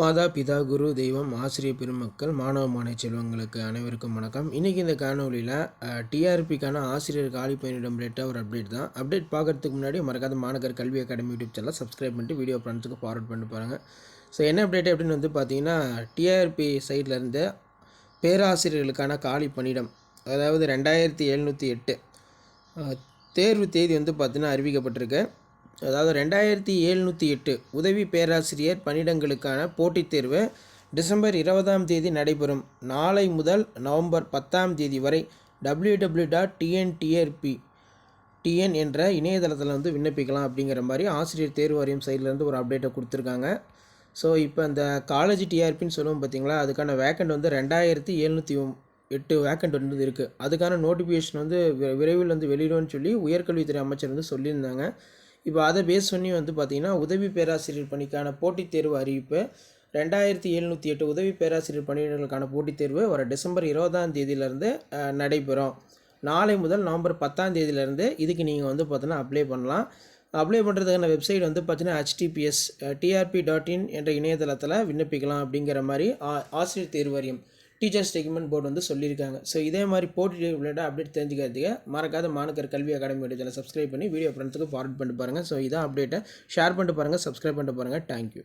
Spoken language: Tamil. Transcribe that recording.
மாதா பிதா குரு தெய்வம் ஆசிரியர் பெருமக்கள் மாணவ மாணவ செல்வங்களுக்கு அனைவருக்கும் வணக்கம். இன்றைக்கி இந்த காணொலியில் டிஆர்பிக்கான ஆசிரியர் காலி பணியிடம் ரிலேட்டாக ஒரு அப்டேட் தான். அப்டேட் பார்க்குறதுக்கு முன்னாடி மறக்காத Manavar Kalvi academy YouTube channel subscribe பண்ணிட்டு வீடியோ ஃப்ரெண்ட்ஸுக்கு ஃபார்வர்ட் பண்ணி பாருங்கள் ஸோ என்ன அப்டேட் அப்படின்னு வந்து பார்த்தீங்கன்னா டிஆர்பி சைட்லேருந்து பேராசிரியர்களுக்கான காலி பணியிடம் அதாவது ரெண்டாயிரத்தி எழுநூற்றி எட்டு தேர்வு தேதி வந்து பார்த்தீங்கன்னா அறிவிக்கப்பட்டிருக்கு. அதாவது ரெண்டாயிரத்தி எழுநூற்றி எட்டு உதவி பேராசிரியர் பணியிடங்களுக்கான போட்டித் தேர்வு டிசம்பர் இருபதாம் தேதி நடைபெறும். நாளை முதல் நவம்பர் பத்தாம் தேதி வரை டபிள்யூ டாட் டிஎன்டிஆர்பி டிஎன் என்ற இணையதளத்தில் வந்து விண்ணப்பிக்கலாம் அப்படிங்கிற மாதிரி ஆசிரியர் தேர்வு வாரியம் சைட்லேருந்து ஒரு அப்டேட்டை கொடுத்துருக்காங்க. ஸோ இப்போ அந்த காலேஜ் டிஆர்பின்னு சொல்லுவோம் பார்த்தீங்களா அதுக்கான வேக்கண்ட் வந்து ரெண்டாயிரத்தி எழுநூற்றி எட்டு வேக்கண்ட் வந்து இருக்குது அதுக்கான நோட்டிஃபிகேஷன் வந்து வி- விரைவில் வந்து வெளியிடும்னு சொல்லி உயர்கல்வித்துறை அமைச்சர் வந்து சொல்லியிருந்தாங்க. இப்போ அதை பேஸ் பண்ணி வந்து பார்த்திங்கன்னா உதவி பேராசிரியர் பணிக்கான போட்டித் தேர்வு அறிவிப்பு ரெண்டாயிரத்தி எழுநூற்றி எட்டு உதவி பேராசிரியர் பணியிடங்களுக்கான போட்டித் தேர்வு வர டிசம்பர் இருபதாம் தேதியிலேருந்து நடைபெறும். நாளை முதல் நவம்பர் பத்தாம் தேதியிலேருந்து இதுக்கு நீங்கள் வந்து பார்த்தீங்கன்னா அப்ளை பண்ணலாம். அப்ளை பண்ணுறதுக்கான வெப்சைட் வந்து பார்த்தீங்கன்னா ஹெச்டிபிஎஸ் டிஆர்பி டாட் இன் என்ற இணையதளத்தில் விண்ணப்பிக்கலாம் அப்படிங்கிற மாதிரி ஆ- ஆசிரியர் தேர்வு வாரியம் டீச்சர்ஸ் ரெக்கமெண்ட் போர்டு வந்து சொல்லியிருக்காங்க. ஸோ இதே மாதிரி போட்டி ரிலேட்டாக அப்டேட் தெரிஞ்சுக்கிறதுக்கு மறக்காத Manakkar Kalvi academy channel subscribe பண்ணி வீடியோ ஃப்ரெண்ட்ஸுக்கு ஃபார்வர்ட் பண்ணிட்டு பாருங்கள் ஸோ இதான் அப்டேட்டை ஷேர் பண்ணிட்டு பாருங்கள் சப்ஸ்கிரைப் பண்ணிட்டு பாருங்கள் தேங்க்யூ